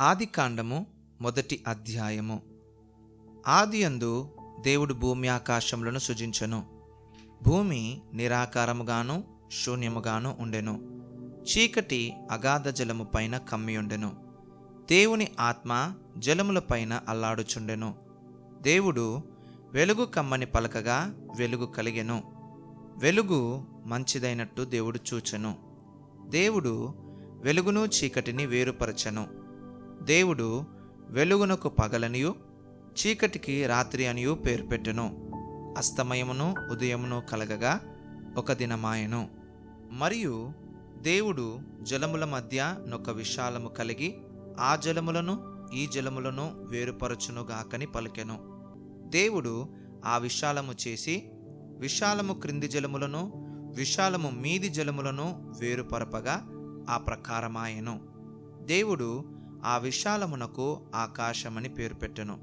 ఆది కాండము మొదటి అధ్యాయము. ఆదియందు దేవుడు భూమి ఆకాశములను సృజించెను. భూమి నిరాకారముగాను శూన్యముగాను ఉండెను. చీకటి అగాధ జలము పైన కమ్మియుండెను. దేవుని ఆత్మ జలములపైన అల్లాడుచుండెను. దేవుడు వెలుగు కమ్మని పలకగా వెలుగు కలిగెను. వెలుగు మంచిదైనట్టు దేవుడు చూచెను. దేవుడు వెలుగును చీకటిని వేరుపరచెను. దేవుడు వెలుగునకు పగలనియు చీకటికి రాత్రి అనియు పేరు పెట్టెను. అస్తమయమును ఉదయమును కలగగా ఒక దినమాయెను. మరియు దేవుడు జలముల మధ్య నొక విశాలము కలిగి ఆ జలములను ఈ జలములను వేరుపరచునుగాకని పలికెను. దేవుడు ఆ విశాలము చేసి విశాలము క్రింది జలములను విశాలము మీది జలములను వేరుపరపగా ఆ ప్రకారమాయెను. దేవుడు ఆ విశాలమునకు ఆకాశమని పేరు పెట్టెను.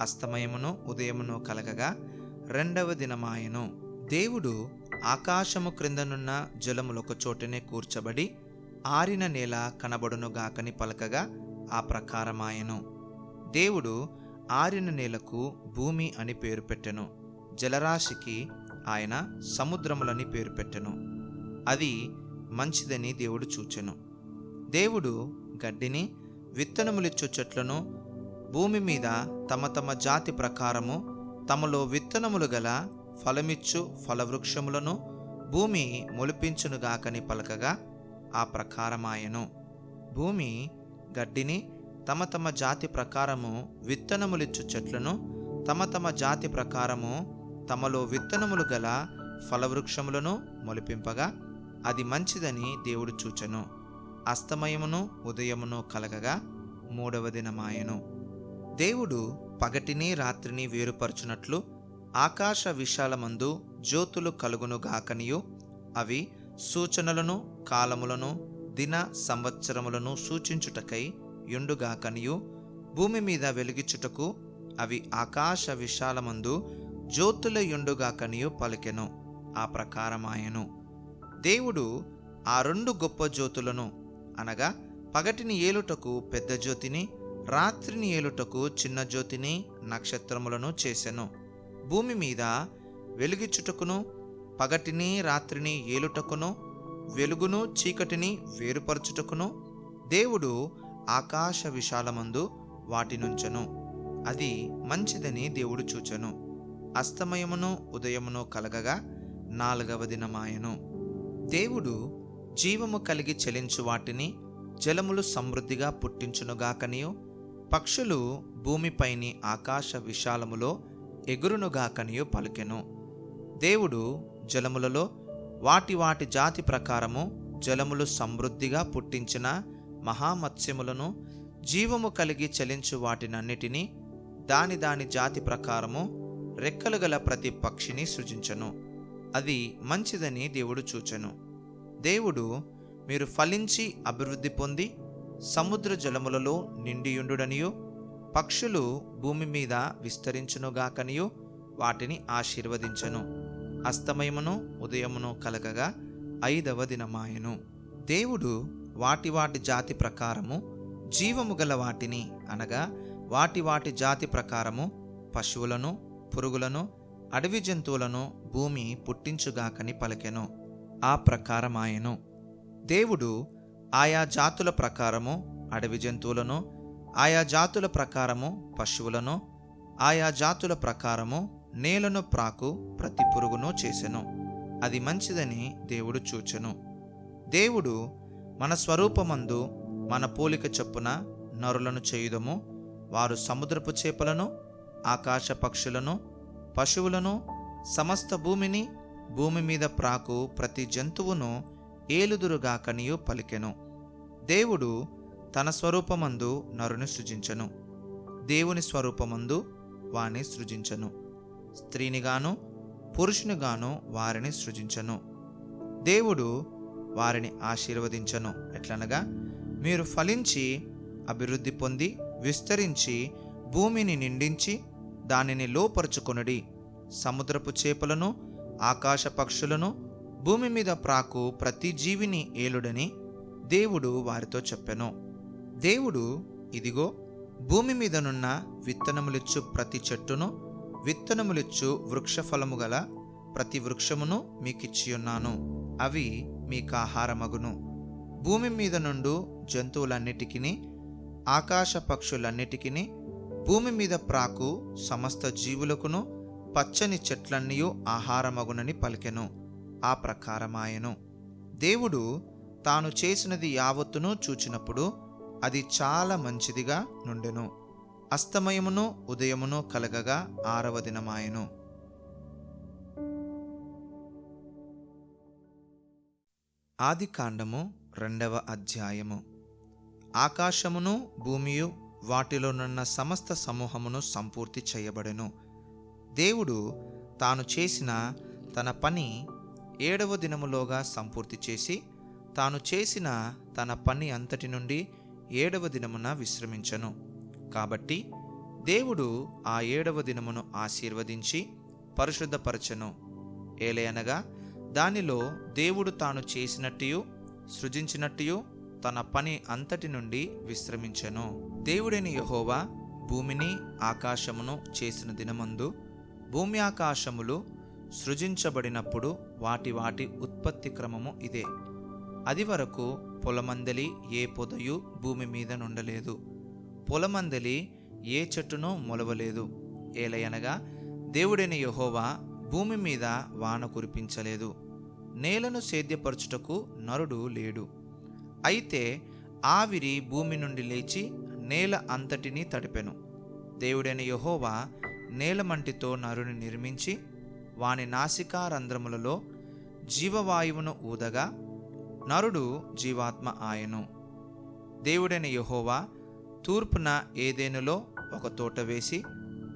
అస్తమయమును ఉదయమును కలగగా రెండవ దినమాయను. దేవుడు ఆకాశము క్రిందనున్న జలములొక చోటనే కూర్చబడి ఆరిన నేల కనబడునుగాకని పలకగా ఆ ప్రకారమాయెను. దేవుడు ఆరిన నేలకు భూమి అని పేరు పెట్టెను. జలరాశికి ఆయన సముద్రములని పేరు పెట్టెను. అది మంచిదని దేవుడు చూచెను. దేవుడు గడ్డిని విత్తనములిచ్చు చెట్లను భూమి మీద తమ తమ జాతి ప్రకారము తమలో విత్తనములు గల ఫలమిచ్చు ఫలవృక్షములను భూమి మొలిపించునుగాకని పలకగా ఆ ప్రకారమాయెను. భూమి గడ్డిని తమ తమ జాతి ప్రకారము విత్తనములిచ్చు చెట్లను తమ తమ జాతి ప్రకారము తమలో విత్తనములు గల ఫలవృక్షములను మొలిపింపగా అది మంచిదని దేవుడు చూచెను. అస్తమయమును ఉదయమును కలగగా మూడవ దినమాయెను. దేవుడు పగటిని రాత్రిని వేరుపరచునట్లు ఆకాశ విశాలమందు జ్యోతులు కలుగునుగాకనియు అవి సూచనలను కాలములను దిన సంవత్సరములను సూచించుటకై యుండుగాకనియు భూమి మీద వెలిగించుటకు అవి ఆకాశ విశాలమందు జ్యోతుల యుండుగాకనియు పలికెను. ఆ ప్రకారమాయెను. దేవుడు ఆ రెండు గొప్ప జ్యోతులను అనగా పగటిని ఏలుటకు పెద్ద జ్యోతిని రాత్రిని ఏలుటకు చిన్న జ్యోతిని నక్షత్రములను చేసెను. భూమి మీద వెలుగిచ్చుటకును పగటిని రాత్రిని ఏలుటకును వెలుగును చీకటిని వేరుపరచుటకును దేవుడు ఆకాశ విశాలమందు వాటినుంచెను. అది మంచిదని దేవుడు చూచెను. అస్తమయమును ఉదయమును కలగగా నాలుగవ దినమాయను. దేవుడు జీవము కలిగి చెలించు వాటిని జలములు సమృద్ధిగా పుట్టించునుగాకనియు పక్షులు భూమిపైని ఆకాశ విశాలములో ఎగురునుగాకనియు పలికెను. దేవుడు జలములలో వాటి వాటి జాతి ప్రకారము జలములు సమృద్ధిగా పుట్టించిన మహామత్స్యములను జీవము కలిగి చలించు వాటినన్నిటినీ దాని దాని జాతి ప్రకారము రెక్కలు గల ప్రతి పక్షిని సృజించను. అది మంచిదని దేవుడు చూచెను. దేవుడు మీరు ఫలించి అభివృద్ధి పొంది సముద్ర జలములలో నిండియుండుడనియు పక్షులు భూమి మీద విస్తరించునుగాకనియు వాటిని ఆశీర్వదించను. అస్తమయమును ఉదయమును కలగగా ఐదవ దినమాయెను. దేవుడు వాటి వాటి జాతి ప్రకారము జీవము గల వాటిని అనగా వాటి వాటి జాతి ప్రకారము పశువులను పురుగులను అడవి జంతువులను భూమి పుట్టించుగాకని పలికెను. ఆ ప్రకారమాయెను. దేవుడు ఆయా జాతుల ప్రకారము అడవి జంతువులను ఆయా జాతుల ప్రకారము పశువులను ఆయా జాతుల ప్రకారము నేలను ప్రాకు ప్రతి పురుగును చేసెను. అది మంచిదని దేవుడు చూచెను. దేవుడు మన స్వరూపమందు మన పోలిక చొప్పున నరులను చేయుదము. వారు సముద్రపు చేపలను ఆకాశ పక్షులను పశువులను సమస్త భూమిని భూమి మీద ప్రాకు ప్రతి జంతువును ఏలుదురుగాకనియు పలికెను. దేవుడు తన స్వరూపమందు నరుని సృజించను. దేవుని స్వరూపమందు వాని సృజించను. స్త్రీనిగాను పురుషునిగాను వారిని సృజించను. దేవుడు వారిని ఆశీర్వదించను. ఎట్లనగా మీరు ఫలించి అభివృద్ధి పొంది విస్తరించి భూమిని నిండించి దానిని లోపరుచుకొనుడి. సముద్రపు చేపలను ఆకాశ పక్షులను భూమి మీద ప్రాకు ప్రతి జీవిని ఏలుడని దేవుడు వారితో చెప్పెను. దేవుడు ఇదిగో భూమి మీదనున్న విత్తనములిచ్చు ప్రతి చెట్టును విత్తనములిచ్చు వృక్షఫలము గల ప్రతి వృక్షమును మీకిచ్చియున్నాను. అవి మీకు ఆహారమగును భూమి మీద నుండు జంతువులన్నిటికీ ఆకాశ పక్షులన్నిటికీ భూమి మీద ప్రాకు సమస్త జీవులకును పచ్చని చెట్లన్నీయు ఆహారమగునని పలికెను. ఆ ప్రకారమాయెను. దేవుడు తాను చేసినది యావత్తును చూచినప్పుడు అది చాలా మంచిదిగా నుండెను. అస్తమయమును ఉదయమును కలగగా ఆరవ దినమాయను. ఆది కాండము రెండవ అధ్యాయము. ఆకాశమును భూమియు వాటిలోనున్న సమస్త సమూహమును సంపూర్తి చేయబడెను. దేవుడు తాను చేసిన తన పని ఏడవ దినములోగా సంపూర్తి చేసి తాను చేసిన తన పని అంతటి నుండి ఏడవ దినమున విశ్రమించను. కాబట్టి దేవుడు ఆ ఏడవ దినమును ఆశీర్వదించి పరిశుద్ధపరచెను. ఏలయనగా దానిలో దేవుడు తాను చేసినట్టు సృజించినట్టు తన పని అంతటి నుండి విశ్రమించెను. దేవుడైన యహోవా భూమిని ఆకాశమును చేసిన దినమందు భూమి ఆకాశములు సృజించబడినప్పుడు వాటి వాటి ఉత్పత్తి క్రమము ఇదే. అది వరకు పొలమందలి ఏ పొదయు భూమి మీద నుండలేదు. పొలమందలి ఏ చెట్టును మొలవలేదు. ఏలయనగా దేవుడైన యహోవా భూమి మీద వాన కురిపించలేదు. నేలను సేద్యపరచుటకు నరుడు లేడు. అయితే ఆవిరి భూమి నుండి లేచి నేల అంతటినీ తడిపెను. దేవుడైన యహోవా నేలమంటితో నరుని నిర్మించి వాని నాసికా రంధ్రములలో జీవవాయువును ఊదగా నరుడు జీవాత్మ ఆయను. దేవుడైన యహోవా తూర్పున ఏదేనులో ఒక తోట వేసి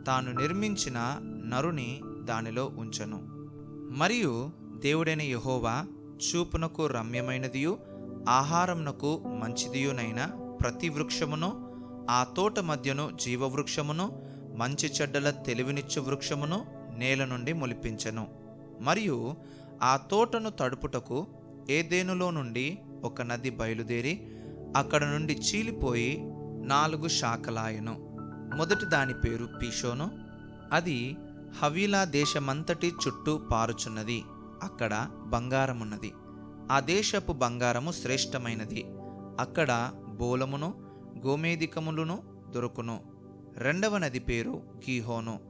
తాను నిర్మించిన నరుని దానిలో ఉంచను. మరియు దేవుడైన యహోవా చూపునకు రమ్యమైనదియు ఆహారమునకు మంచిదియునైన ప్రతి వృక్షమును ఆ తోట మధ్యను జీవవృక్షమును మంచి చెడ్డల తెలివినిచ్చు వృక్షమును నేల నుండి మొలిపించెను. మరియు ఆ తోటను తడుపుటకు ఏదేనులో నుండి ఒక నది బయలుదేరి అక్కడ నుండి చీలిపోయి నాలుగు శాఖలాయను. మొదటి దాని పేరు పీషోను. అది హవీలా దేశమంతటి చుట్టూ పారుచున్నది. అక్కడ బంగారమున్నది. ఆ దేశపు బంగారము శ్రేష్టమైనది. అక్కడ బోలమును గోమేదికములను దొరుకును. రెండవ నది పేరు గీహోను.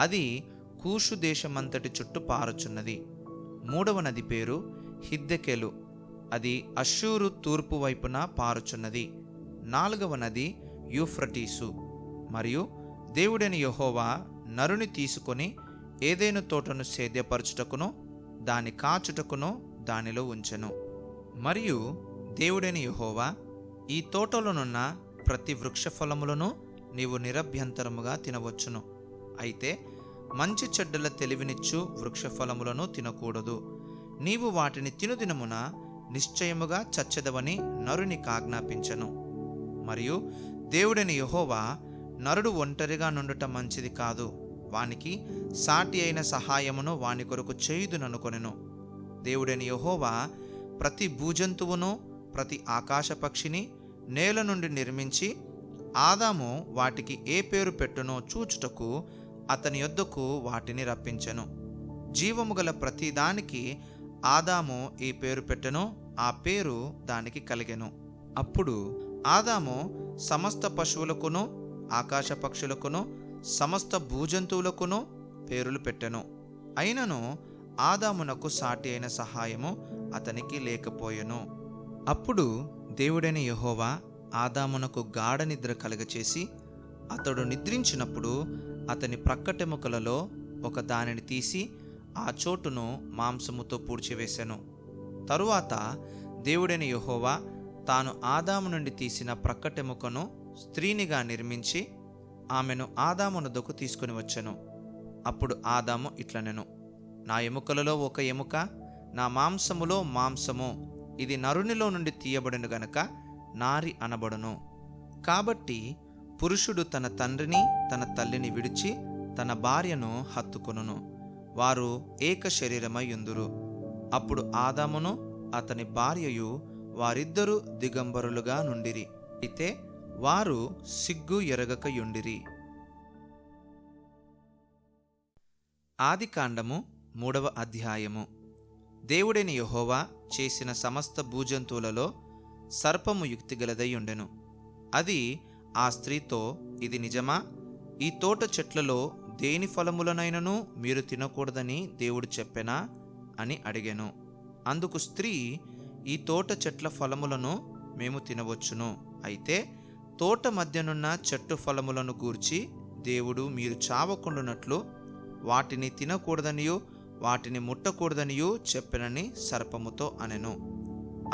అది కూషు దేశమంతటి చుట్టూ పారుచున్నది. మూడవ నది పేరు హిద్దెకెలు. అది అషూరు తూర్పు వైపున పారుచున్నది. నాలుగవ నది యూఫ్రటీసు. మరియు దేవుడైన యహోవా నరుని తీసుకొని ఏదైనా తోటను సేద్యపరచుటకును దాని కాచుటకును దానిలో ఉంచెను. మరియు దేవుడైన యహోవా ఈ తోటలోనున్న ప్రతి వృక్ష ఫలములను నీవు నిరభ్యంతరముగా తినవచ్చును. అయితే మంచి చెడ్డల తెలివినిచ్చు వృక్ష ఫలములను తినకూడదు. నీవు వాటిని తినుదినమున నిశ్చయముగా చచ్చెదవని నరుని కాజ్ఞాపించను. మరియు దేవుడని యహోవా నరుడు ఒంటరిగా నుండుట మంచిది కాదు. వానికి సాటి అయిన సహాయమును వాని కొరకు చేయుదుననుకొనెను దేవుడని యహోవా ప్రతి భూజంతువును ప్రతి ఆకాశ పక్షిని నేల నుండి నిర్మించి ఆదాము వాటికి ఏ పేరు పెట్టునో చూచుటకు అతని యొద్దకు వాటిని రప్పించెను. జీవము గల ప్రతి దానికి ఆదాము ఈ పేరు పెట్టెనో ఆ పేరు దానికి కలిగెను. అప్పుడు ఆదాము సమస్త పశువులకును ఆకాశ పక్షులకును సమస్త భూజంతువులకును పేరులు పెట్టెను. అయినను ఆదామునకు సాటి అయిన సహాయము అతనికి లేకపోయెను. అప్పుడు దేవుడైన యహోవా ఆదామునకు గాఢ నిద్ర కలగచేసి అతడు నిద్రించినప్పుడు అతని ప్రక్కటెముకలలో ఒక దానిని తీసి ఆ చోటును మాంసముతో పూడ్చివేశాను తరువాత దేవుడైన యహోవా తాను ఆదాము నుండి తీసిన ప్రక్కటెముకను స్త్రీనిగా నిర్మించి ఆమెను ఆదామునదకు తీసుకుని వచ్చాను. అప్పుడు ఆదాము ఇట్లనెను నా ఎముకలలో ఒక ఎముక నా మాంసములో మాంసము ఇది నరునిలో నుండి తీయబడిన గనక నారి అనబడును. కాబట్టి పురుషుడు తన తండ్రిని తన తల్లిని విడిచి తన భార్యను హత్తుకొనును. వారు ఏక శరీరమై అప్పుడు ఆదామును అతని భార్యయు వారిద్దరూ దిగంబరులుగా నుండిరి. అయితే వారు సిగ్గు ఎరగకయుండిరి. ఆదికాండము మూడవ అధ్యాయము. దేవుడైన యహోవా చేసిన సమస్త భూజంతువులలో సర్పము యుక్తిగలదై ఉండెను అది ఆ స్త్రీతో ఇది నిజమా? ఈ తోట చెట్లలో దేని ఫలములనైనను మీరు తినకూడదని దేవుడు చెప్పెనా? అని అడిగాను. అందుకు స్త్రీ ఈ తోట చెట్ల ఫలములను మేము తినవచ్చును. అయితే తోట మధ్యనున్న చెట్టు ఫలములను గూర్చి దేవుడు మీరు చావకుండునట్లు వాటిని తినకూడదనియు వాటిని ముట్టకూడదనియో చెప్పెనని సర్పముతో అనెను.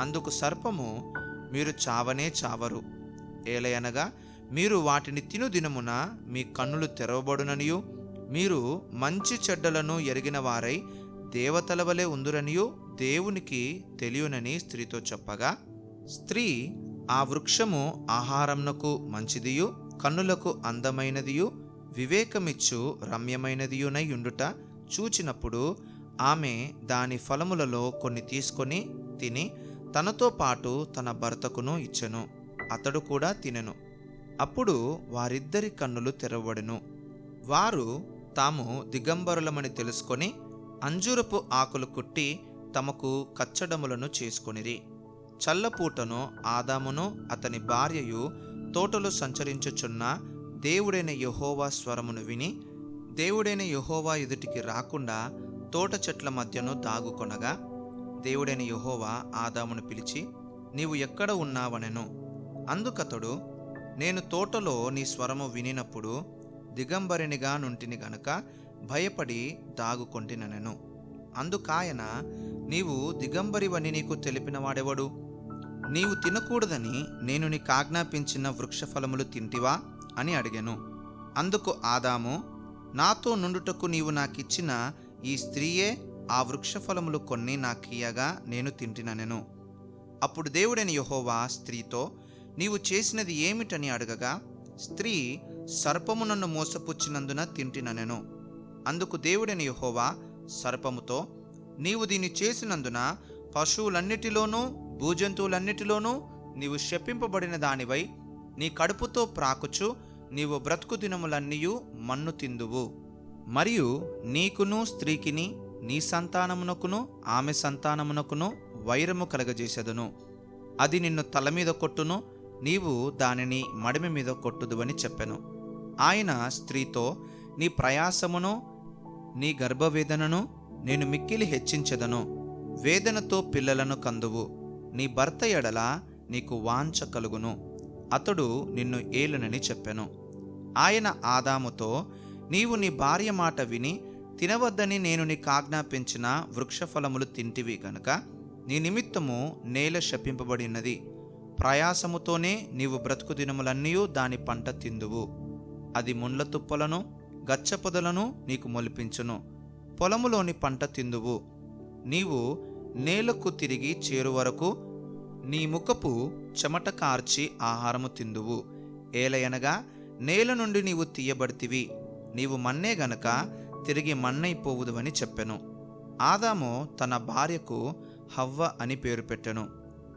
అందుకు సర్పము మీరు చావనే చావరు. ఏలయనగా మీరు వాటిని తిను దినమున మీ కన్నులు తెరవబడుననియు మీరు మంచి చెడ్డలను ఎరిగిన వారై దేవతల వలె ఉందురనియు దేవునికి తెలియనని స్త్రీతో చెప్పగా స్త్రీ ఆ వృక్షము ఆహారంనకు మంచిదియు కన్నులకు అందమైనదియు వివేకమిచ్చు రమ్యమైనదియునై ఉండుట చూచినప్పుడు ఆమె దాని ఫలములలో కొన్ని తీసుకొని తిని తనతో పాటు తన భర్తకును ఇచ్చెను. అతడు కూడా తినెను. అప్పుడు వారిద్దరి కన్నులు తెరవబడెను. వారు తాము దిగంబరులమని తెలుసుకొని అంజూరపు ఆకులు కుట్టి తమకు కచ్చడములను చేసుకొనిరి. చల్లపూటను ఆదామును అతని భార్యయు తోటలో సంచరించుచున్న దేవుడైన యహోవా స్వరమును విని దేవుడైన యహోవా ఎదుటికి రాకుండా తోట చెట్ల మధ్యను దాగుకొనగా దేవుడైన యహోవా ఆదామును పిలిచి నీవు ఎక్కడ ఉన్నావనెను? అందుకతడు నేను తోటలో నీ స్వరము వినినప్పుడు దిగంబరినిగా నుంటిని గనుక భయపడి దాగుకొంటిననెను. అందుకాయన నీవు దిగంబరివని నీకు తెలిపినవాడెవడు నీవు తినకూడదని నేను నీకు ఆజ్ఞాపించిన వృక్షఫలములు తింటివా? అని అడిగాను. అందుకు ఆదాము నాతో నుండుటకు నీవు నాకిచ్చిన ఈ స్త్రీయే ఆ వృక్షఫలములు కొన్ని నాకియగా నేను తింటిననెను. అప్పుడు దేవుడైన యహోవా స్త్రీతో నీవు చేసినది ఏమిటని అడగగా స్త్రీ సర్పము నన్ను మోసపుచ్చినందున తింటిననెను. అందుకు దేవుడైన యహోవా సర్పముతో నీవు దీన్ని చేసినందున పశువులన్నిటిలోనూ భూజంతువులన్నిటిలోనూ నీవు శపింపబడిన దానివై నీ కడుపుతో ప్రాకుచు నీవు బ్రతుకు దినములన్నీయు మన్ను తిందువు. మరియు నీకును స్త్రీకిని నీ సంతానమునకును ఆమె సంతానమునకును వైరము కలగజేసెదను. అది నిన్ను తల మీద కొట్టును నీవు దానిని మడిమి మీద కొట్టుదువని చెప్పెను. ఆయన స్త్రీతో నీ ప్రయాసమును నీ గర్భవేదనను నేను మిక్కిలి హెచ్చించెదను. వేదనతో పిల్లలను కందువు. నీ భర్త ఎడల నీకు వాంఛ కలుగును. అతడు నిన్ను ఏలునని చెప్పెను. ఆయన ఆదాముతో నీవు నీ భార్య మాట విని తినవద్దని నేను నీకు ఆజ్ఞాపించిన వృక్షఫలములు తింటివి గనుక నీ నిమిత్తము నేల శపింపబడినది ప్రయాసముతోనే నీవు బ్రతుకు దినములన్నీ దాని పంట తిందువు. అది ముండ్ల తుప్పలను గచ్చపొదలను నీకు మొలిపించును. పొలములోని పంట తిందువు. నీవు నేలకు తిరిగి చేరు వరకు నీ ముఖపు చెమట కార్చి ఆహారము తిందువు. ఏలయనగా నేల నుండి నీవు తీయబడితివి. నీవు మన్నే గనక తిరిగి మన్నైపోవుదువని చెప్పెను. ఆదాము తన భార్యకు హవ్వ అని పేరు పెట్టెను.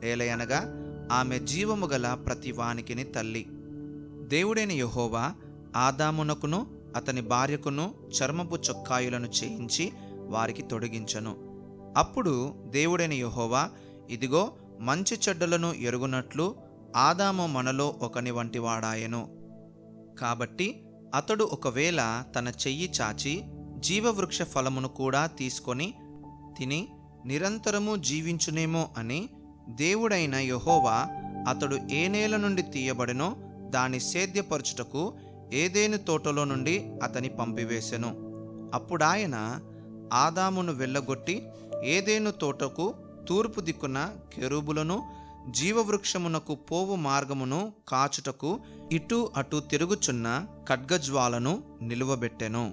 ఏలయనగా ఆమె జీవము గల ప్రతి వానికిని తల్లి. దేవుడైన యహోవా ఆదామునకును అతని భార్యకును చర్మపు చొక్కాయులను చేయించి వారికి తొడిగించను. అప్పుడు దేవుడైన యహోవా ఇదిగో మంచి చెడ్డలను ఎరుగునట్లు ఆదాము మనలో ఒకని వంటి వాడాయెను కాబట్టి అతడు ఒకవేళ తన చెయ్యి చాచి జీవవృక్ష ఫలమును కూడా తీసుకొని తిని నిరంతరము జీవించునేమో అని దేవుడైన యెహోవా అతడు ఏ నేల నుండి తీయబడినో దాని సేద్యపరచుటకు ఏదేను తోటలో నుండి అతని పంపివేశెను అప్పుడాయన ఆదామును వెళ్ళగొట్టి ఏదేను తోటకు తూర్పు దిక్కున కెరూబులను జీవవృక్షమునకు పోవు మార్గమును కాచుటకు ఇటు అటు తిరుగుచున్న ఖడ్గజ్వాలను నిలువబెట్టెను.